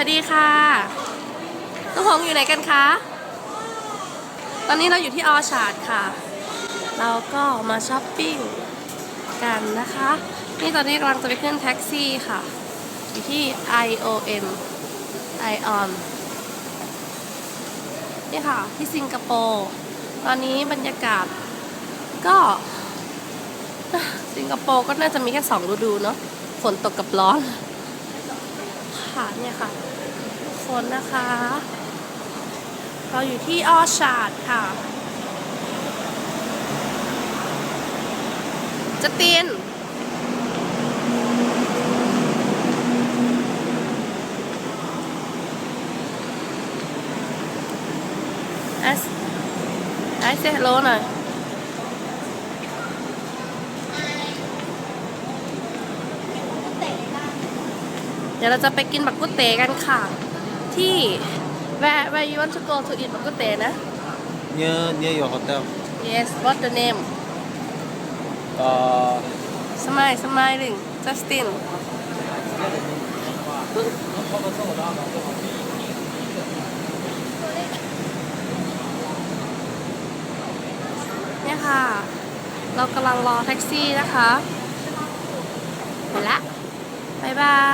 วัสดีค่ะลูกหงอยู่ไหนกันคะ ตอนนี้เราอยู่ที่ออชาร์ดค่ะ เราก็มาช้อปปิ้งกันนะคะ นี่ตอนนี้กำลังจะไปขึ้นแท็กซี่ค่ะ อยู่ที่ IOM ION นี่ค่ะ ที่สิงคโปร์ ตอนนี้บรรยากาศก็ สิงคโปร์ก็น่าจะมีแค่สองฤดูเนาะ ฝนตกกับร้อน ค่ะ ทุกคนนะคะ เราอยู่ที่ออชาร์ดค่ะ จะเตียนไอซ์ไอซ์เซฮัลโหลหน่อย ดี๋ยวเราจะไปกินบักกุเตกันค่ะ ที่ where where you want to go to eat บักกุเตนะ near near your hotel yes what the name uh smile smiling Justin เนี่ยค่ะ เรากำลังรอแท็กซี่นะคะ ไปละบ๊ายบาย